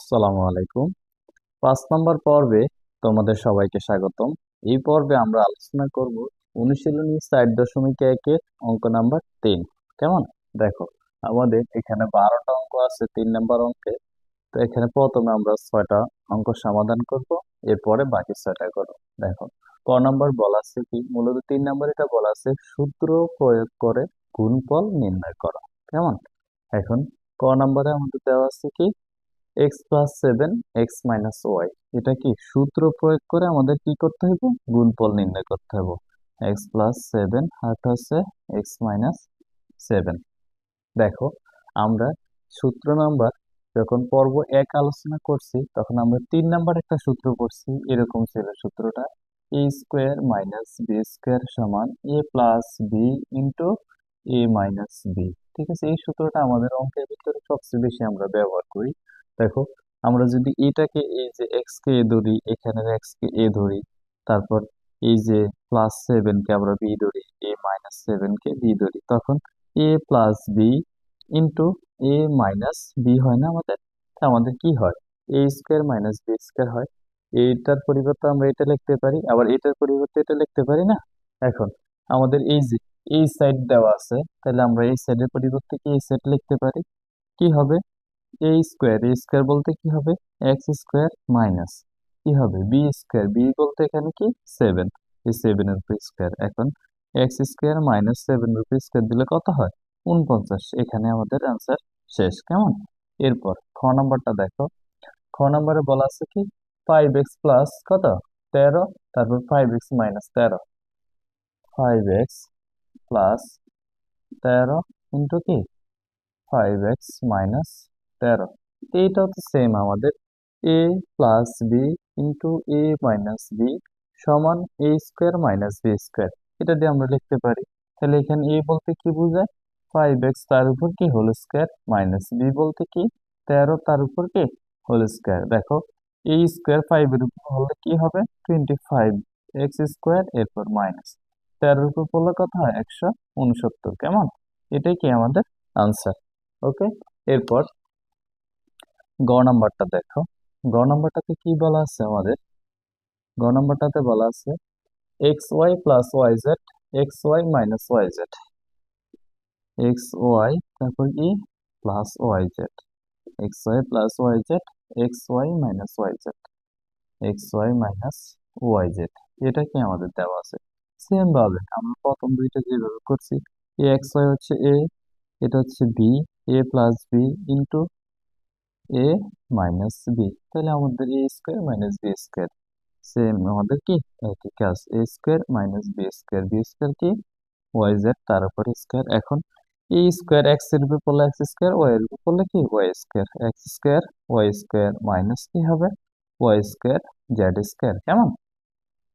আসসালামু আলাইকুম। পাঁচ নম্বর পর্বে তোমাদের সবাইকে স্বাগতম। এই পর্বে আমরা আলোচনা করব অনুশীলনী চার দশমিক একের অঙ্ক নাম্বার তিন। কেমন? দেখো, আমাদের এখানে বারোটা অঙ্ক আছে তিন নম্বর অঙ্কে। তো এখানে প্রথমে আমরা ছয়টা অঙ্ক সমাধান করব, এরপরে বাকি ছয়টা করব। দেখো, ক নম্বর বলা আছে কি? মূলত তিন নম্বর এটা বলা আছে, সূত্র প্রয়োগ করে গুণফল নির্ণয় করা। কেমন? এখন ক নম্বরে আমাদের দেওয়া আছে কি? X plus seven x minus y এটা কি সূত্র প্রয়োগ করে আমাদের কি করতে হবে গুণফল নির্ণয় করতে হবে এক্স প্লাস সেভেন আর হচ্ছে এক্স মাইনাস সেভেন দেখো, আমরা সূত্র নাম্বার যখন পর্ব এক আলোচনা করছি, তখন আমরা তিন নাম্বার একটা সূত্র করছি এরকম ছিল সূত্রটা। A square minus b square সমান a plus b into a minus b ঠিক আছে, এই সূত্রটা আমাদের অঙ্কের ভিতরে সবচেয়ে বেশি আমরা ব্যবহার করি। দেখো, আমরা যদি এটাকে এই যে এক্স কে এ ধরি এখানে এক্স কে এ ধরি, তারপর এই যে প্লাস সেভেন কে আমরা বি ধরি এ মাইনাস সেভেন কে বি ধরি, তখন a plus b into a minus b হয় না আমাদের? আমাদের কি হয়? A square minus b square হয়। এইটার পরিবর্তে আমরা এটা লিখতে পারি, আবার এটার পরিবর্তে এটা লিখতে পারি না? এখন আমাদের এই যে, এই সাইড দেওয়া আছে, তাহলে আমরা এই সাইডের পরিবর্তে কি এই সাইড লিখতে পারি? কি হবে? এ স্কোয়ার এ স্কোয়ার বলতে কি হবে? এক্স স্কোয়ার মাইনাস কি হবে? বি স্কোয়ার বি বলতে এখানে কি? সেভেন এই সেভেনের উপর স্কোয়ার এখন এক্স স্কোয়ার মাইনাস সেভেন রুপি স্কোয়ার দিলে কত হয়? উনপঞ্চাশ। এখানে আমাদের অ্যান্সার শেষ। কেমন? এরপর খ নম্বরটা দেখো। খ নম্বরে বলা আছে কি? ফাইভ এক্স প্লাস কত? তেরো। তারপর ফাইভ এক্স মাইনাস তেরো। ফাইভ এক্স প্লাস তেরো ইন্টু কি? ফাইভ এক্স মাইনাস তেরো। এইটাও তো সেম আমাদের। A plus b into a minus b সমান a square minus b square এটা দিয়ে আমরা লিখতে পারি। তাহলে এখানে এ বলতে কি বোঝায়? ফাইভ এক্স তার উপর কি? হোল স্কোয়ার মাইনাস বি বলতে কি? তেরো তার উপর কি? হোল স্কোয়ার দেখো এ স্কোয়ার ফাইভের উপর হলে কি হবে? টোয়েন্টি ফাইভ এক্স স্কোয়ার এরপর মাইনাস তেরোর উপর পড়লে কত হয়? একশো উনসত্তর। কেমন? এটাই কি আমাদের আনসার ওকে এরপর গ নাম্বারটা দেখো। গ নাম্বারটাতে কি বলা আছে আমাদের? গ নাম্বারটাতে বলা আছে x y plus y z x y minus y z x y তারপর কি plus y z x y plus y z x y minus y z x y minus y z এটা কি আমাদের দেওয়া আছে? সেম ভাবে আমরা প্রথম দুইটা যেভাবে করছি এ এক্স ওয়াই হচ্ছে এ এটা হচ্ছে b a plus b into a minus b তাহলে আমাদের a square minus b square same আমাদের কি একই কাজ a square minus b square b square কি ওয়াই জেড তার উপর স্কোয়ার এখন এ স্কোয়ার এক্সের উপর পড়লে এক্স স্কোয়ার ওয়াই এর উপর পড়লে কি y square x square y square minus কি হবে ওয়াই স্কোয়ার জেড স্কোয়ার কেমন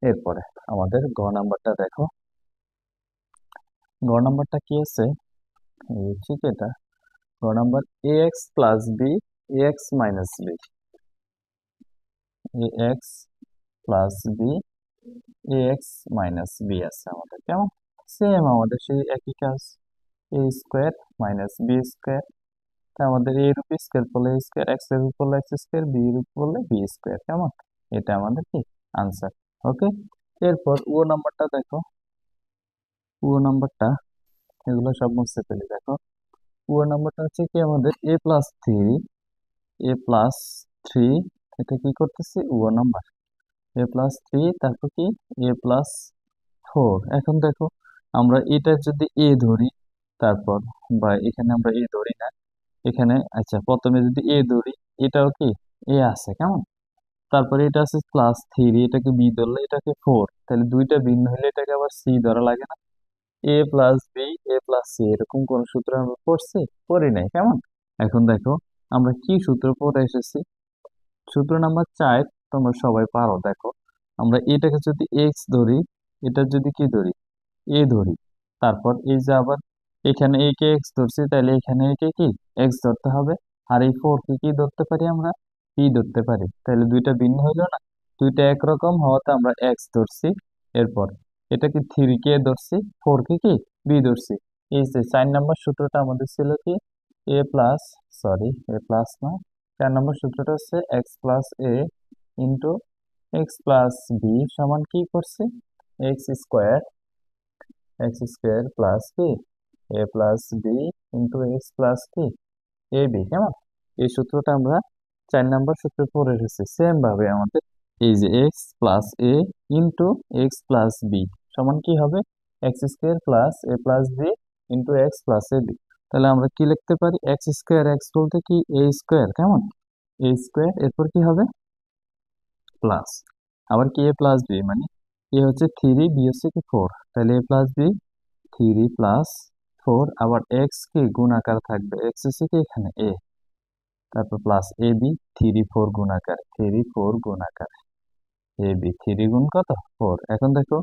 এরপরে আমাদের গ নাম্বারটা দেখো। গ নাম্বারটা কি আছে? ঠিক এটা গ number a x plus b minus b a x plus b x minus b আছে আমাদের, কেমন? সেম আমাদের সেই একই কাজ। A square minus b square আমাদের এ রূপ স্কোয়ার করলে স্কোয়ার এক্সের উপর এক্স স্কোয়ার বি উপর করলে বি স্কোয়ার কেমন? এটা আমাদের কি? আনসার ওকে এরপর ও নাম্বারটা দেখো। ও নাম্বারটা এগুলো সব মুছতে পেলে দেখো। ও নাম্বারটা হচ্ছে কি আমাদের a plus three a plus three এটা কি করতেছি? ও নাম্বার এ প্লাস থ্রি তারপর কি? এ প্লাস ফোর এখন দেখো, আমরা এটা যদি এ ধরি, তারপর, বা এখানে আমরা এ ধরি না, এখানে আচ্ছা প্রথমে যদি এ ধরি, এটাও কি? এ আছে, কেমন? তারপরে এটা আছে প্লাস থ্রি এটাকে বি ধরলে এটাকে ফোর তাহলে দুইটা ভিন্ন হলে এটাকে আবার সি ধরা লাগে না। A plus b a plus c এরকম কোন সূত্র আমরা পড়ছি? পড়ি নাই, কেমন? এখন দেখো আমরা কি সূত্র পড়ে এসেছি? সূত্র নাম্বার চার, তোমরা সবাই পারো, দেখো। আমরা এটাকে যদি এক্স ধরি, এটা যদি কি ধরি? এ ধরি। তারপর এই যে আবার এখানে এ কে এক্স ধরছি তাহলে এখানে একে কি এক্স ধরতে হবে। আর এই ফোর কে কি ধরতে পারি আমরা? পি ধরতে পারি। তাহলে দুইটা ভিন্ন হইল না। দুইটা একরকম হওয়াতে আমরা এক্স ধরছি। এরপর এটা কি থ্রি কে ধরছি ফোর কে কি? বি ধরছি। এই যে চার নাম্বার সূত্রটা আমাদের ছিল কি? A plus sorry a plus না। চার নম্বর সূত্রটা হচ্ছে x plus a into x plus b সমান কি করছে? X square x square plus কি a plus b into x plus কি এ বি কেমন? এই সূত্রটা আমরা চার নম্বর সূত্রে পড়ে এসেছি। সেম ভাবে আমাদের এই যে x plus a into x plus b সমান কি হবে? X square plus a plus b into x plus a b তাহলে আমরা কি লিখতে পারি? এক্স স্কোয়ার এক্স বলতে কি? এ স্কোয়ার কেমন? এ স্কোয়ার এরপর কি হবে? প্লাস আবার কি এ প্লাস বি মানে এ হচ্ছে থ্রি বি হচ্ছে কি ফোর তাহলে a plus b three plus four আবার এক্স কি গুণাকার থাকবে? এক্স হচ্ছে কি এখানে? এ তারপর plus a b three four গুণাকার three four গুণাকার এ বি থ্রি গুণ কত? ফোর এখন দেখো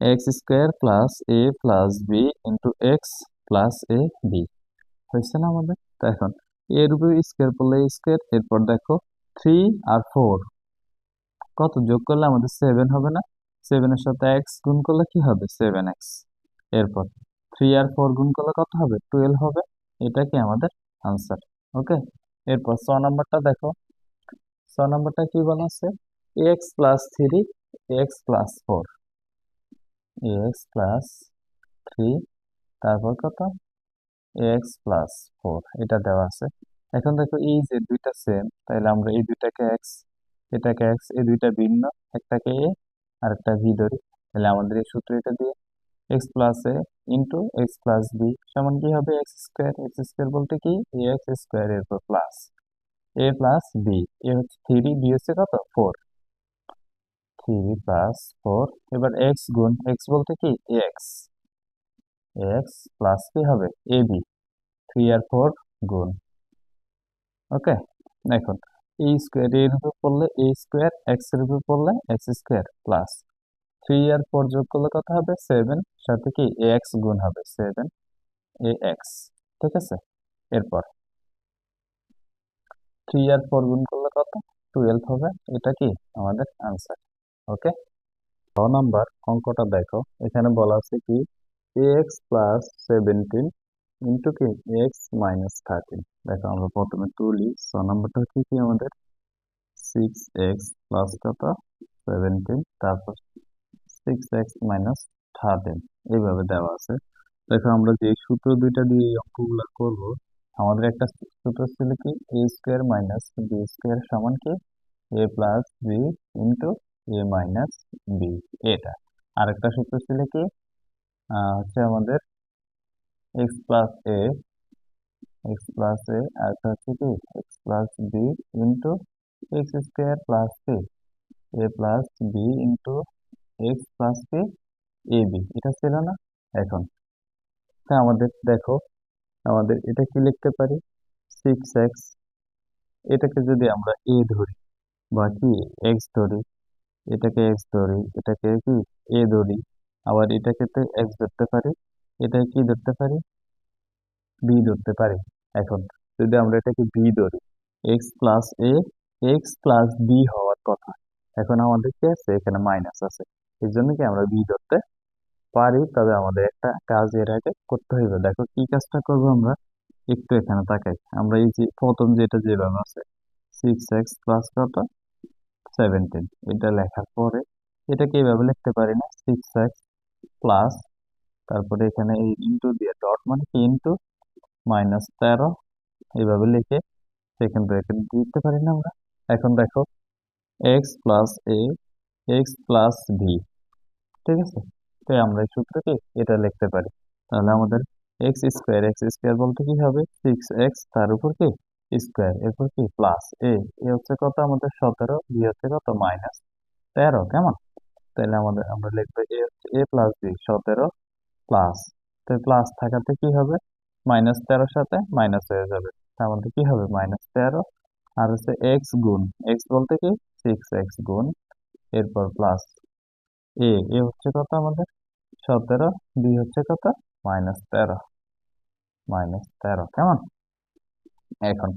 x square plus a plus b into x plus a b হয়েছে না আমাদের? তো এখন এর উপরে স্কোয়ার পড়লে স্কোয়ার এরপর দেখো থ্রি আর ফোর কত যোগ করলে আমাদের সেভেন হবে না? সেভেনের সাথে এক্স গুণ করলে কি হবে? সেভেন এক্স এরপর থ্রি আর ফোর গুণ করলে কত হবে? টুয়েলভ হবে। এটা কি আমাদের আনসার ওকে এরপর ছ নাম্বারটা দেখো। ছ নাম্বারটা কি বলা আছে? X plus three x plus four x plus three তারপর কত? এক্স প্লাস ফোর এটা দেওয়া আছে। এখন দেখো এই যে দুইটা সেম তাহলে আমরা এই দুইটাকে এক্স এটাকে এক্স এই দুইটা ভিন্ন, একটাকে এ আর একটা ভি ধরি। তাহলে আমাদের এই সূত্র এটা দিয়ে x plus a into x plus b সমান কি হবে এক্স স্কোয়ার এক্স স্কোয়ার বলতে কি? এ এক্স স্কোয়ার এর পর plus a plus b a হচ্ছে থ্রি বি হচ্ছে কত? ফোর থ্রি প্লাস ফোর এবার এক্স গুণ এক্স বলতে কি? এক্স এক্স প্লাস কি হবে এ বি থ্রি আর ফোর গুণ। ওকে এখন এ স্কোয়ার এর উপর পড়লে এ স্কোয়ার এক্সের উপর পড়লে এক্স স্কোয়ার প্লাস থ্রি আর ফোর যোগ করলে কত হবে? সেভেন সাথে কি এ এক্স গুণ হবে? সেভেন এ এক্স ঠিক আছে? এরপর। থ্রি আর ফোর গুণ করলে কত? টুয়েলভ হবে। এটা কি? আমাদের আনসার ওকে ছ নাম্বার অঙ্কটা দেখো। এখানে বলা আছে কি এক্স প্লাস সেভেন্টিন ইন্টু কি এক্স মাইনাস থার্টিন দেখো, আমরা প্রথমে তুলি। ছ নাম্বারটা হচ্ছে কি আমাদের? সিক্স এক্স প্লাস কত? সেভেন্টিন তারপর সিক্স এক্স মাইনাস থার্টিন এইভাবে দেওয়া আছে। দেখো, আমরা যে সূত্র দুইটা দিয়ে এই অঙ্কগুলো করব, আমাদের একটা সূত্র ছিল কি? A square minus b square সমান কি? A plus b into a minus b এটা। আরেকটা সূত্র ছিল কি? হচ্ছে আমাদের x plus a x plus a আর হচ্ছে কি x plus b into x square plus কি a plus b into x plus কি এ বি এটা ছিল না? এখন। তা আমাদের, দেখো, আমাদের এটা কি লিখতে পারি? সিক্স এক্স এটাকে যদি আমরা এ ধরি বা কি এক্স ধরি, এটাকে এক্স ধরি, এটাকে কি এ ধরি আবার এটাকে তো এক্স ধরতে পারি, এটা কি ধরতে পারি? বি ধরতে পারি। এখন যদি আমরা এটাকে বি ধরি x plus a x plus b হওয়ার কথা। এখন আমাদের কি আছে? এখানে মাইনাস আছে। এই জন্য কি আমরা বি ধরতে পারি? তবে আমাদের একটা কাজ এর আগে করতে হইবে। দেখো কি কাজটা করব আমরা? একটু এখানে তাকাই। আমরা এই যে প্রথম যেটা যেভাবে আছে সিক্স এক্স প্লাস কত? সেভেন্টিন এটা লেখার পরে এটাকে এইভাবে লিখতে পারি না সিক্স এক্স প্লাস তারপরে এখানে এই ইন্টু দিয়ে ডট মানে কি ইন্টু মাইনাস তেরো এইভাবে লিখে সেখান থেকে দিতে পারি না আমরা। এখন দেখো x plus a x plus b ঠিক আছে? তো আমরা এই সূত্রকে এটা লিখতে পারি। তাহলে আমাদের এক্স স্কোয়ার এক্স স্কোয়ার বলতে কি হবে? সিক্স এক্স তার উপর কি? স্কোয়ার এরপর কি? প্লাস এ এ হচ্ছে কত? আমাদের সতেরো বি হচ্ছে কত? মাইনাস তেরো, কেমন? তাহলে আমাদের, আমরা লিখব এ হচ্ছে এ প্লাস বি সতেরো প্লাস তো প্লাস থাকাতে কি হবে? মাইনাস তেরোর সাথে মাইনাস হয়ে যাবে। তার মধ্যে কি হবে? মাইনাস তেরো। আর হচ্ছে এক্স গুণ। এক্স বলতে কি? সিক্স এক্স গুণ। এরপর প্লাস এ এ হচ্ছে কত আমাদের? সতেরো। বি হচ্ছে কত? মাইনাস তেরো। মাইনাস তেরো। কেমন? এখন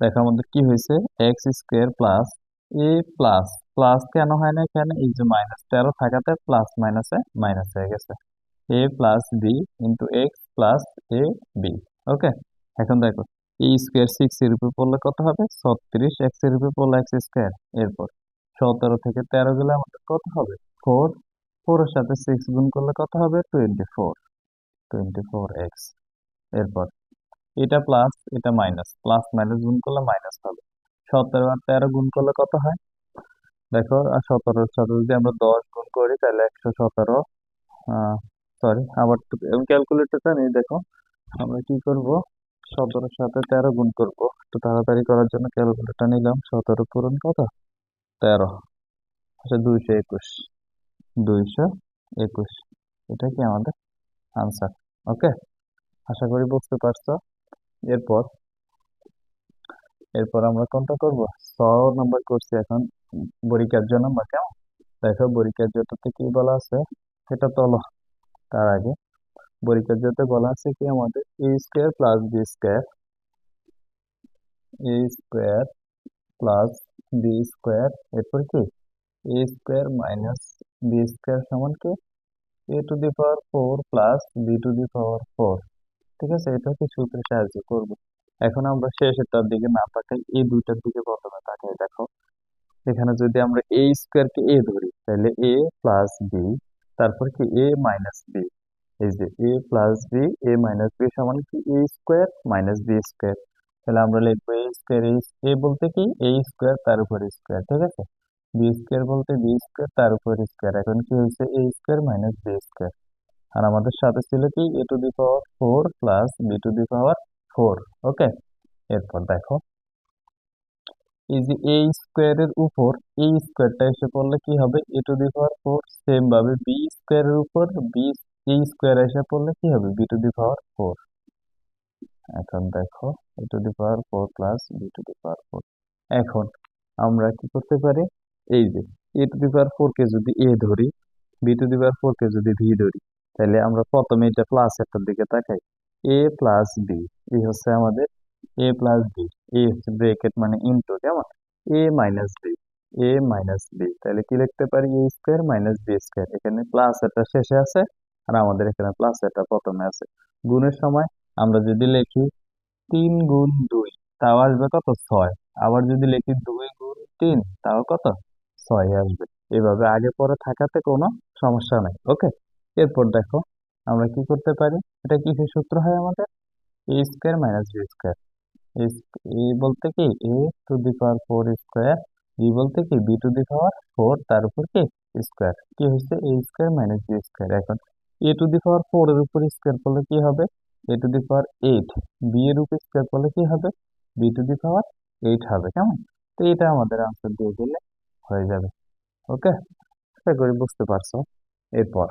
দেখো আমাদের কি হয়েছে? X square plus a plus plus কেন হয় না এখানে? এই যে মাইনাস তেরো থাকাতে প্লাস মাইনাসে মাইনাস হয়ে গেছে। A plus b into x plus a b okay এখন দেখো এই স্কোয়ার সিক্স এর উপর পড়লে কত হবে? ছত্রিশ এক্সের উপর পড়লে এক্স স্কোয়ার এরপর সতেরো থেকে তেরো গেলে আমাদের কত হবে? ফোর ফোর এর সাথে সিক্স গুণ করলে কত হবে? Twenty four twenty four x এরপর এটা প্লাস এটা মাইনাস প্লাস মাইনাস গুণ করলে মাইনাস হবে। সতেরো আর তেরো গুণ করলে কত হয়? দেখো, আর সতেরোর সাথে যদি আমরা দশ গুণ করি, তাহলে একশো সতেরো সরি আবার ক্যালকুলেটরটা নেই, দেখো, আমরা কি করব? সতেরোর সাথে তেরো গুণ করব একটু তাড়াতাড়ি করার জন্য ক্যালকুলেটর নিলাম, সতেরো পূরণ কত? তেরো আচ্ছা দুইশো একুশ দুইশো একুশ, এটা কি আমাদের আনসার ওকে আশা করি বুঝতে পারছ। এরপর এরপর আমরা কোনটা করব? ছ নম্বর করছি এখন। বরিকার্য নাম্বার কেমন? দেখো বরিকার্যটাতে কি বলা আছে? সেটা তলো তার আগে। বরিকার্যতে বলা আছে কি আমাদের? A square plus b square a square plus b square এরপর কি? A square minus b square সমান কি? A to the power four plus b to the power four ঠিক আছে? এটা কি সূত্রে সাহায্য করবে। এখন আমরা শেষেরটার দিকে না তাকাই, এই দুইটার দিকে প্রথমে তাকাই। দেখো, এখানে যদি আমরা এ স্কোয়ারকে এ ধরি, তাহলে এ প্লাস বি তারপর কি এ মাইনাস বি এই যে a plus b a minus b সমান কি? A square minus b square তাহলে আমরা লিখব এ স্কোয়ার এ বলতে কি? এ স্কোয়ার তার উপর স্কোয়ার ঠিক আছে? বি স্কোয়ার বলতে বি স্কোয়ার তার উপর স্কোয়ার এখন কি হয়েছে? A square minus b square আর আমাদের সাথে ছিল কি? A to the power four plus b to the power four okay এরপর দেখো। এই যে এ স্কোয়ারের উপর এই স্কোয়ারটা এসে পড়লে কি হবে? A to the power four same ভাবে বি স্কোয়ারের উপর বি এই স্কোয়ার এসে পড়লে কি হবে? B to the power four এখন দেখো a to the power four plus b to the power four এখন আমরা কি করতে পারি? এই যে এ টু দি পাওয়ার ফোর কে যদি এ ধরি b to the power four কে যদি ভি ধরি, তাহলে আমরা প্রথমে এটা প্লাস একটার দিকে তাকাই। এ প্লাস বি এই হচ্ছে আমাদের এ প্লাস বি এ হচ্ছে ব্রেকেট মানে ইনটু কেমন a minus b a minus b তাহলে কি লিখতে পারি a square minus b square এখানে প্লাস এটা শেষে আছে, আর আমাদের এখানে প্লাস এটা প্রথমে আছে। গুণের সময় আমরা যদি লিখি তিন গুণ দুই, তাও আসবে কত? ছয়। আবার যদি লিখি দুই গুণ তিন, তাও কত? ছয় আসবে। এভাবে আগে পরে থাকাতে কোনো সমস্যা নাই ওকে এরপর দেখো আমরা কি করতে পারি? এটা কিসের সূত্র হয় আমাদের? A square minus b square a বলতে কি? A to the power four square b বলতে কি? B to the power four তার উপর কি? স্কোয়ার কি হচ্ছে a square minus b square এখন a to the power four এর উপর স্কোয়ার করলে কি হবে? A to the power eight b এর উপর স্কোয়ার করলে কি হবে? B to the power eight হবে, কেমন? তো এটা আমাদের আনসার দিয়ে দিলে হয়ে যাবে। ওকে আশা করি বুঝতে পারছ। এরপর।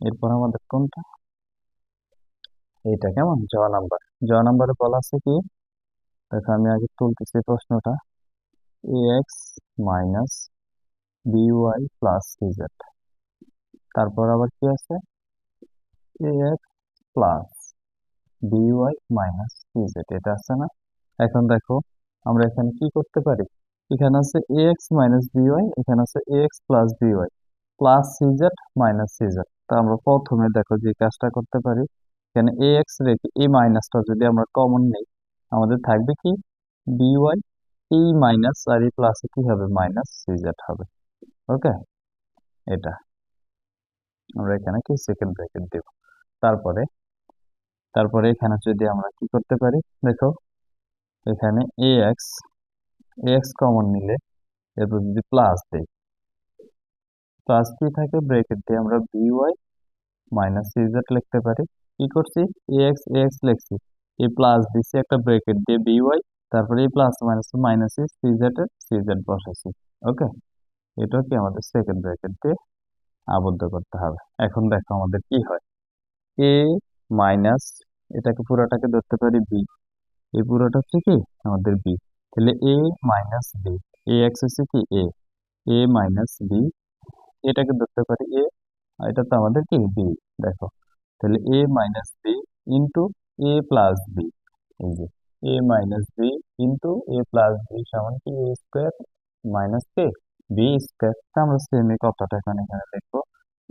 এরপর আমাদের কোনটা? এইটা কেমন? জ নাম্বার। জ নাম্বারে বলা আছে কি? দেখো, আমি আগে তুলতেছি প্রশ্নটা। A x minus b y plus CZ তারপর আবার কি আছে? A x plus b y minus CZ এটা আছে না? এখন দেখো, আমরা এখানে কি করতে পারি? এখানে আছে এক্স মাইনাস বিওয়াই এখানে আছে X plus B Y plus C Z minus C Z তা আমরা প্রথমে দেখো যে কাজটা করতে পারি। এখানে এ এক্স রেখে এই মাইনাসটা যদি আমরা কমন নেই, আমাদের থাকবে কি? বিওয়াই এই মাইনাস আর এই প্লাসে কি হবে? মাইনাস সিজেড হবে। ওকে এটা। আমরা এখানে কি? সেকেন্ড ব্র্যাকেট দেব। তারপরে তারপরে এখানে যদি আমরা কি করতে পারি? দেখো, এখানে a x a x common নিলে এরপর যদি প্লাস দেই প্লাস কি থাকে ব্র্যাকেট দিয়ে আমরা বিওয়াই মাইনাস সিজেড লিখতে পারি। কি করছি? এ এক্স এ এক্স লিখছি। এই প্লাস দিছি একটা ব্র্যাকেট দিয়ে বিওয়াই তারপরে এই প্লাস মাইনাস মাইনাস এর সিজেড বসাইছি। ওকে? এটা কি আমাদের সেকেন্ড ব্র্যাকেট দিয়ে আবদ্ধ করতে হবে। এখন দেখো আমাদের কি হয়। এ মাইনাস এটাকে পুরোটাকে ধরতে পারি বি এই পুরোটা হচ্ছে কি? আমাদের বি তাহলে a minus b a x হচ্ছে কি? এ এ মাইনাস বি এটাকে ধরতে পারি এ এটা তো আমাদের কি বি দেখো, তাহলে a minus b into a plus b এই যে a minus b into a plus b সমান কি? এ স্কোয়ার মাইনাস কে বি স্কোয়ার আমরা সেমি কতটা এখানে এখানে লিখব?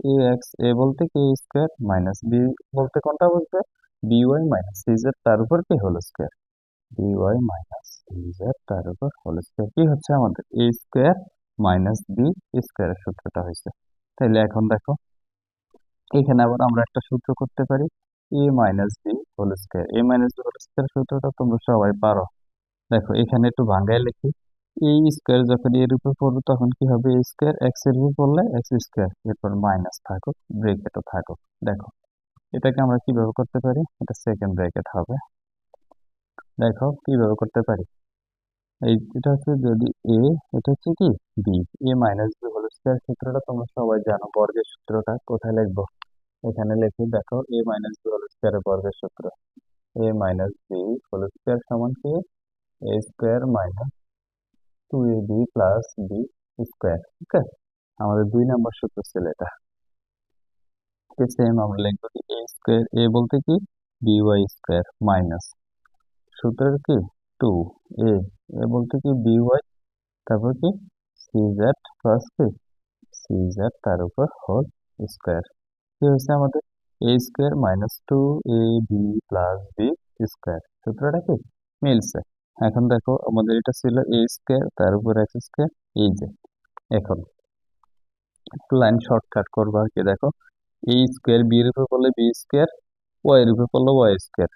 এ এক্স এ বলতে কি? স্কোয়ার মাইনাস বি বলতে কোনটা বুঝবে b y minus c z তার উপর কি? Whole square b y minus c z তার উপর হোল স্কোয়ার কি হচ্ছে আমাদের? এ স্কোয়ার মাইনাস বি স্কোয়ারের সূত্রটা হয়েছে। তাহলে এখন দেখো, এখানে আবার আমরা একটা সূত্র করতে পারি a minus b whole square a minus b whole square সূত্রটা তোমরা সবাই পারো। দেখো, এখানে একটু ভাঙ্গায় লিখি। এই স্কোয়ার যখন এর উপর পড়বে তখন কি হবে? স্কোয়ার এক্সের উপর পড়লে এক্স স্কোয়ার এরপর মাইনাস থাকুক ব্রেকেটও থাকুক। দেখো, এটাকে আমরা কীভাবে করতে পারি? এটা সেকেন্ড ব্র্যাকেট হবে। দেখো, কীভাবে করতে পারি? এই এটা হচ্ছে যদি এ এটা হচ্ছে কি? B a minus b whole square সূত্রটা তোমরা সবাই জানো বর্গের সূত্রটা, কোথায় লিখব? এখানে লিখি দেখো এ মাইনাস বি হোল স্কোয়ারের বর্গের সূত্র। A minus b whole square সমান কি? A square minus two a b plus b square okay আমাদের দুই নম্বর সূত্র ছিল এটা। সেম আমরা লিখব এ স্কোয়ার এ বলতে কি? বি ওয়াই স্কোয়ার মাইনাস সূত্রের কি? টু এ বলতে কি বি ওয়াই তারপর কি? সি জেড প্লাস কি? সি জেড তার উপর হোল স্কোয়ার কি হয়েছে আমাদের? A square minus two A B plus B square সূত্রটা কি? মিলছে। এখন দেখো আমাদের এটা ছিল এ স্কোয়ার তার উপর এক্স স্কোয়ার এই যে এখন একটু লাইন শর্টকাট করব আর কি, দেখো। এ স্কোয়ার বি এর উপর বি স্কোয়ার ওয়াই এর উপর পড়লে ওয়াই স্কোয়ার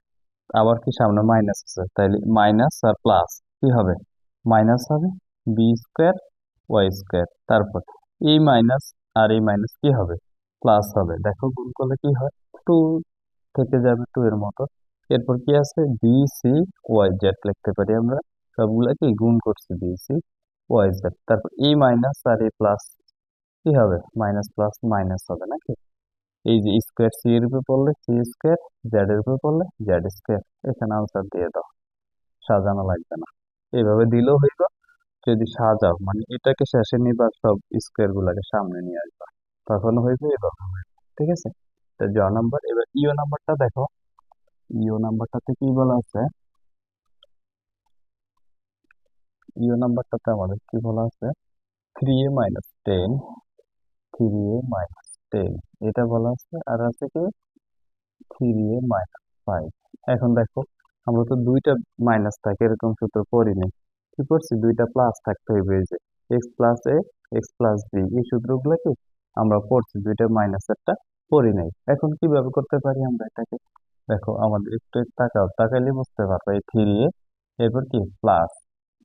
আবার কি সামনে মাইনাস আছে, তাইলে মাইনাস আর প্লাস কি হবে? মাইনাস হবে বি স্কোয়ার ওয়াই স্কোয়ার। তারপর এই মাইনাস আর এই মাইনাস কি হবে? প্লাস হবে। দেখো গুণ করলে কি হয়? টু থেকে যাবে টু এর মতো। এরপর কি আছে? বি সি ওয়াই জেড লিখতে পারি আমরা। সবগুলা কি গুণ করছি বি সি ওয়াই জেড তারপর এই মাইনাস আর এই প্লাস কি হবে? মাইনাস প্লাস মাইনাস হবে নাকি? এই যে স্কোয়ার সি এর উপর পড়লে সি স্কোয়ার জেড এর উপরে পড়লে জেড স্কোয়ার। এখানে আনসার দিয়ে দাও। সাজানো লাগবে না। এইভাবে দিলেও হইব, যদি সাজাও। মানে এটাকে শেষে নিবা, সব স্কোয়ার গুলাকে সামনে নিয়ে আসবা। তখন হইবে এভাবে ঠিক আছে? তো জ নাম্বার এবার ইও নাম্বারটা দেখো। ইও নাম্বারটাতে কি বলা আছে? ইও নাম্বারটাতে আমাদের কি বলা আছে? Three a minus ten three a minus ten এটা বলা আছে, আর আছে কি? থ্রি এ মাইনাস ফাইভ এখন দেখো আমরা তো দুইটা মাইনাস থাকে, এরকম সূত্র পড়ি নাই। কি করছি? দুইটা প্লাস থাকতে হইবে যে x plus a x plus b এই সূত্রগুলো কি আমরা পড়ছি, দুইটা মাইনাস মাইনাসেরটা পড়ি নাই। এখন কীভাবে করতে পারি আমরা এটাকে? দেখো, আমাদের একটু তাকাও, তাকাইলে বুঝতে পারব, এই থ্রি এ এরপর কি? প্লাস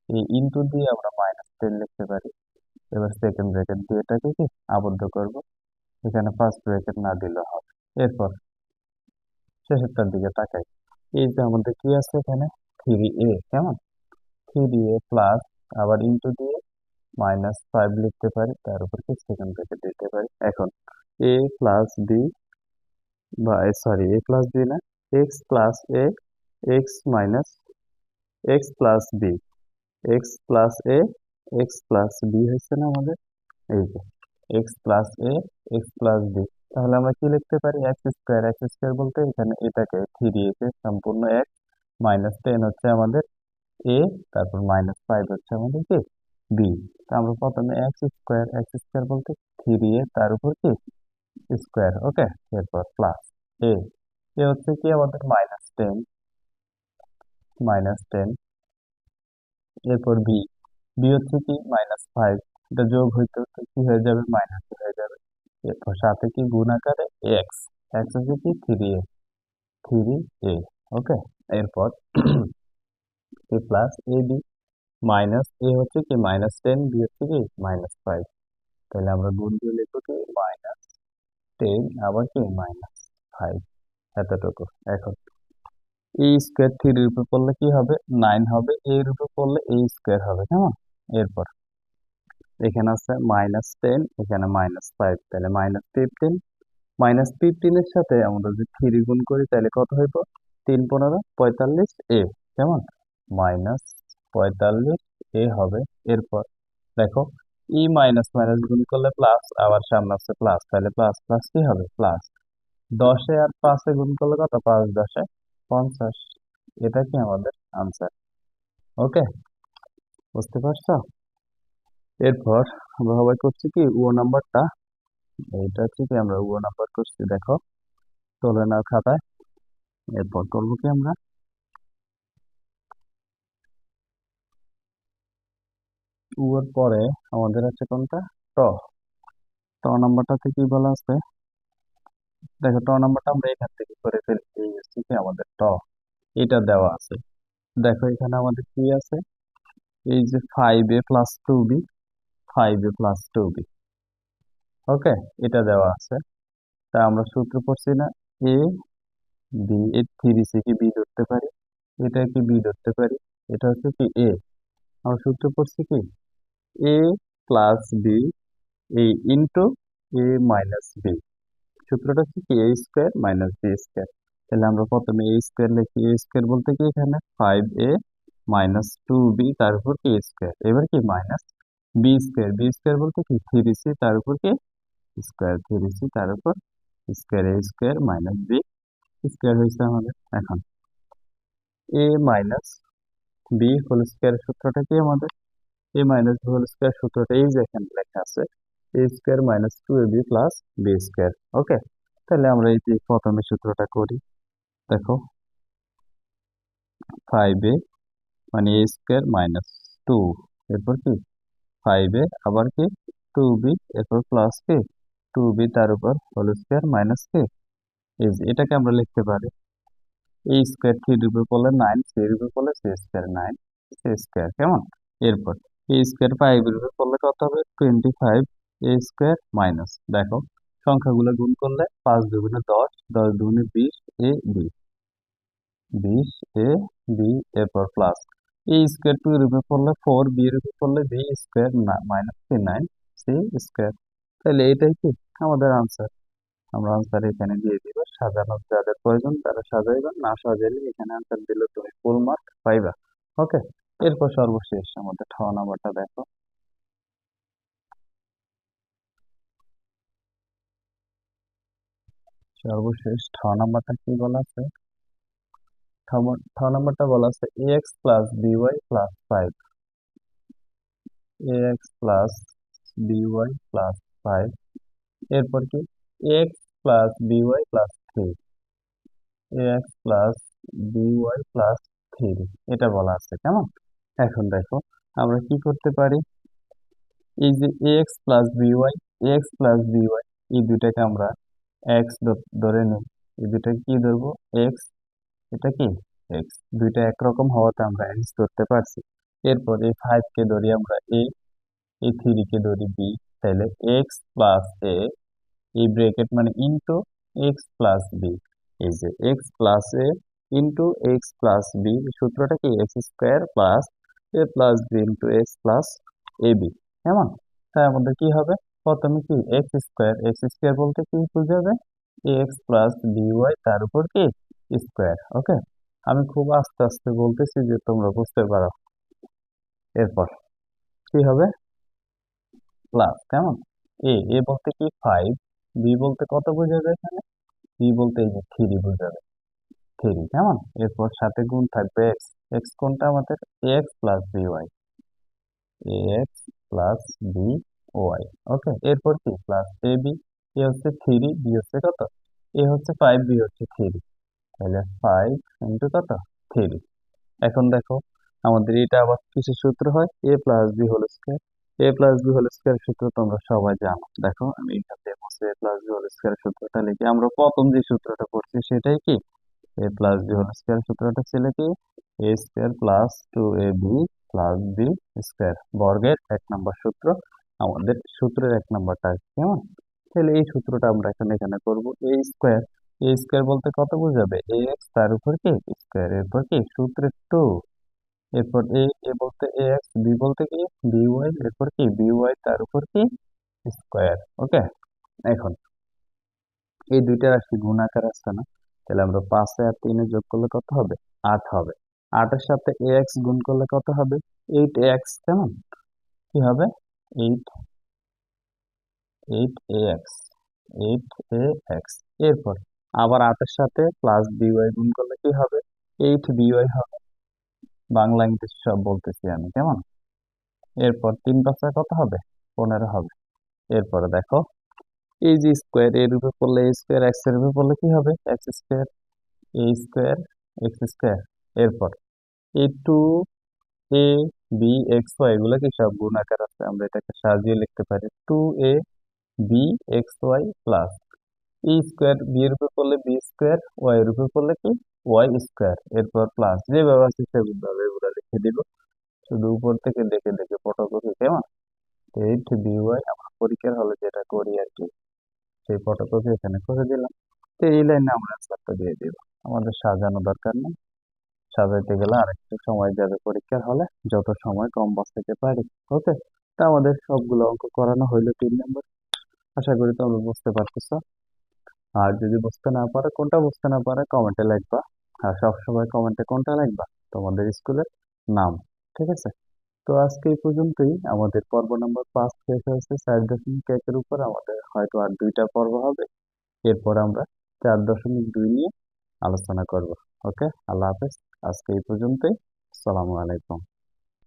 এই ইনটু দিয়ে আমরা মাইনাস টেন লিখতে পারি। এবার সেকেন্ড ব্র্যাকেট দিয়ে এটাকে কি? আবদ্ধ করব। এখানে ফার্স্ট ব্র্যাকেট না দিলে হবে। এরপর শেষেরটার দিকে তাকাই। এই যে আমাদের কি আছে এখানে? থ্রি এ কেমন? থ্রি এ প্লাস আবার ইন্টু দিয়ে মাইনাস ফাইভ লিখতে পারি, তার উপর কি সেকেন্ড ব্র্যাকেট দিতে পারি? এখন এ প্লাস বি বা সরি এ প্লাস বি না x plus a x minus x plus b x plus a x plus b হয়েছে না আমাদের? এই যে x plus a x plus b তাহলে আমরা কি লিখতে পারি? এক্স স্কোয়ার এক্স স্কোয়ার বলতে এখানে এটাকে থ্রি একে সম্পূর্ণ এক মাইনাস টেন হচ্ছে আমাদের এ তারপর মাইনাস ফাইভ হচ্ছে আমাদের কি বি তো আমরা প্রথমে এক্স স্কোয়ার এক্স স্কোয়ার বলতে থ্রি এ তার উপর কি? স্কোয়ার ওকে এরপর প্লাস এ এ হচ্ছে কি আমাদের মাইনাস টেন মাইনাস টেন এরপর বি বি হচ্ছে কি? মাইনাস ফাইভ এটা যোগ হইতে হতে কি হয়ে যাবে? মাইনাস হয়ে যাবে। সাথে কি গুণ আকারে এক্স এক্স হচ্ছে কি three A three a okay এরপর a plus a b minus a হচ্ছে কি মাইনাস টেন বি হচ্ছে কি মাইনাস ফাইভ তাহলে আমরা গুণ দিয়ে লিখব কি মাইনাস টেন আবার কি মাইনাস ফাইভ এতটুকু, এখন। এ স্কোয়ার থ্রির উপর পড়লে কি হবে নাইন হবে এর উপর পড়লে এ স্কোয়ার হবে, কেমন? এরপর। এখানে আছে মাইনাস টেন এখানে মাইনাস ফাইভ তাহলে মাইনাস ফিফটিন মাইনাস ফিফটিনের সাথে আমরা যদি থ্রি গুণ করি, তাহলে কত হইব? তিন পনেরো, পঁয়তাল্লিশ এ, কেমন? মাইনাস পঁয়তাল্লিশ এ হবে। এরপর দেখো, ই মাইনাস মাইনাস গুণ করলে প্লাস আবার সামনে আছে প্লাস তাহলে প্লাস প্লাস কি হবে? প্লাস দশে আর পাঁচে গুণ করলে কত? পাঁচ দশে পঞ্চাশ। এটা কি আমাদের আনসার ওকে বুঝতে পারছ? এরপর আমরা সবাই করছি কি ও নাম্বারটা এটা হচ্ছে কি আমরা ও নাম্বার করছি, দেখো। তোলে না খাতায়। এরপর করব কি আমরা? এর পরে আমাদের আছে কোনটা? ট ট নাম্বারটাতে কি বলা আছে। দেখো ট নাম্বারটা আমরা এখান থেকে করে ফেলছি কি, আমাদের ট এটা দেওয়া আছে। দেখো, এখানে আমাদের কি আছে? এই যে five a plus two b five a plus two b okay এটা দেওয়া আছে। তা আমরা সূত্র পড়ছি না। A b a three c কি বি ধরতে পারি। এটা কি বি ধরতে পারি। এটা হচ্ছে কি এ আমরা সূত্র পড়ছি কি? এ প্লাস বি এই ইন্টু এ মাইনাস বি সূত্রটা হচ্ছে কি? A square minus b square তাহলে আমরা প্রথমে এ স্কোয়ার লিখি। এ স্কোয়ার বলতে কি এখানে? Five a minus two b তার উপর কি স্কোয়ার এবার কি minus b square b square বলতে কি? থ্রি সি তার উপর কি? স্কোয়ার থ্রি সি তার উপর square a square minus b square হয়েছে আমাদের এখন। A minus b whole square সূত্রটা কি আমাদের? A minus b whole square সূত্রটা এই যে এখানে লেখা আছে a square minus two a b plus b square okay তাহলে আমরা এই যে প্রথমে সূত্রটা করি, দেখো। ফাইভ এ মানে এ স্কোয়ার মাইনাস টু এরপর কি? ফাইভ এ, আবার কি? টু বি এরপর প্লাস কে টু বি তার উপর হোল স্কোয়ার মাইনাস কে যে, এটাকে আমরা লিখতে পারি। এই স্কোয়ার থ্রি রুপে করলে নাইন সি রুপে করলে c square nine c square কেমন? এরপর, এই স্কোয়ার ফাইভ রুপে করলে কত হবে? Twenty five a square minus দেখো, সংখ্যাগুলো গুণ করলে পাঁচ দুগুণে দশ দশ দুগুণে বিশ এ বি বিশ এ বি এরপর plus a square two c square তাহলে এটাই কি? আমাদের আমরা এখানে দিয়ে দিব। যাদের প্রয়োজন তারা সাজাইবা না সাজাইলে এখানে দিলে তুমি ফুল মার্ক পাইবা। ওকে এরপর সর্বশেষ আমাদের ঠ নাম্বারটা দেখো। সর্বশেষ ঠ নাম্বারটা কি বলা আছে? ঠ নাম্বারটা বলা আছে a x plus b y plus five a x plus b y plus five এরপর কি? X plus b y plus three x plus b y plus three এটা বলা আছে, কেমন? এখন দেখো, আমরা কি করতে পারি? এই যে x plus b y x plus b y এই দুটাকে আমরা এক্স ধরে নিই, এই দুটাকে কি ধরবো? এক্স এটা কি? এক্স দুইটা একরকম হওয়াতে আমরা এক্স ধরতে পারছি। এরপর এই ফাইভ কে ধরি আমরা এ এই থ্রি কে ধরি বি তাহলে এক্স প্লাস এ এই ব্রেকেট মানে ইন্টু এক্স প্লাস বি এই যে x plus a into x plus b সূত্রটা কি? X square plus a plus b into x plus a b কেমন? তাই আমাদের কি হবে? প্রথমে কি? এক্স স্কোয়ার এক্স স্কোয়ার বলতে কি বুঝাবে? এক্স প্লাস বি ওয়াই তার উপর কি? স্কোয়ার ওকে আমি খুব আস্তে আস্তে বলতেছি যে তোমরা বুঝতে পারো। এরপর, কি হবে? প্লাস কেমন? এ এ বলতে কি ফাইভ বি বলতে কত বোঝাবে এখানে? বি বলতে এই যে থ্রি বোঝাবে থ্রি কেমন? এরপর সাথে গুণ থাকবে এক্স এক্স কোনটা আমাদের? X plus b y x plus b y okay এরপর কি? প্লাস এ বি এ হচ্ছে থ্রি বি হচ্ছে কত? এ হচ্ছে ফাইভ বি হচ্ছে থ্রি তাহলে ফাইভ ইন্টু কত থ্রি এখন দেখো, আমাদের এটা আবার কিসের সূত্র হয়? A plus b whole square a plus b whole square সূত্র তোমরা সবাই জানো। দেখো, আমি এখান থেকে বসে a plus b whole square সূত্রটা লিখি আমরা প্রথম যে সূত্রটা পড়ছি সেটাই কি? A plus b whole square সূত্রটা ছিল কি? A square plus two a b plus b square বর্গের এক নম্বর সূত্র। আমাদের সূত্রের এক নম্বরটা কেমন? তাহলে এই সূত্রটা আমরা এখানে এখানে করব। এ স্কোয়ার এ স্কোয়ার বলতে কত বোঝাবে? এ এক্স তার উপর কি? স্কোয়ার এরপর কি? সূত্রের টু এরপর এ এ বলতে এ এক্স বি বলতে কি? বি ওয়াই এরপর কি? বি ওয়াই তার উপর কি? স্কোয়ার ওকে এখন, এই দুইটা রাশি গুণ আকার আসছে না। তাহলে আমরা পাঁচে আর তিনে যোগ করলে কত হবে? আট হবে। আটের সাথে এ এক্স গুণ করলে কত হবে? এইট এ এক্স কেমন? কি হবে? Eight eight a x eight a x এরপর আবার আটের সাথে প্লাস বিওয়াই গুণ করলে কি হবে? এইট বিওয়াই হবে। বাংলা ইংলিশ সব বলতেছি আমি, কেমন? এরপর তিন পাঁচা কত হবে? পনেরো হবে। এরপরে দেখো, এই যে স্কোয়ার এর উপরে পড়লে এ স্কোয়ার এক্সের উপরে পড়লে কি হবে? X square a square x square এরপর a two a b x y এগুলো কি সব গুণ আকার আছে? আমরা এটাকে সাজিয়ে লিখতে পারি। Two a b x y plus e square b এর উপর করলে বি স্কোয়ার ওয়াই এর উপর করলে কি? ওয়াই স্কোয়ার এরপর প্লাস যেভাবে আছে সেভাবে এগুলো লিখে দিব শুধু উপর থেকে দেখে দেখে ফটোকপি কেমন? এইট বি ওয়াই আমরা পরীক্ষার হলে যেটা করি আর কি, সেই ফটোকপি এখানে করে দিলাম। তো এই লাইনে আমরা অ্যান্সারটা দিয়ে দিব। আমাদের সাজানো দরকার নেই। সাজাইতে গেলে আরেকটু সময় যাবে পরীক্ষার হলে, যত সময় কম বাঁচাতে পারি ওকে তা আমাদের সবগুলো অঙ্ক করানো হইল তিন নম্বর। আশা করি তোমরা বুঝতে পারতেছ। আর যদি বুঝতে না পারো, কোনটা বুঝতে না পারে কমেন্টে লিখবা। আর সবসময় কমেন্টে কোনটা লিখবা? তোমাদের স্কুলের নাম, ঠিক আছে? তো আজকে এই পর্যন্তই। আমাদের পর্ব নম্বর পাঁচ শেষ হয়েছে। চার দশমিক একের উপর আমাদের হয়তো আর দুইটা পর্ব হবে। এরপর আমরা চার দশমিক দুই নিয়ে আলোচনা করব। ওকে? আল্লাহ হাফেজ। আজকে এই পর্যন্তই। আসসালামু আলাইকুম।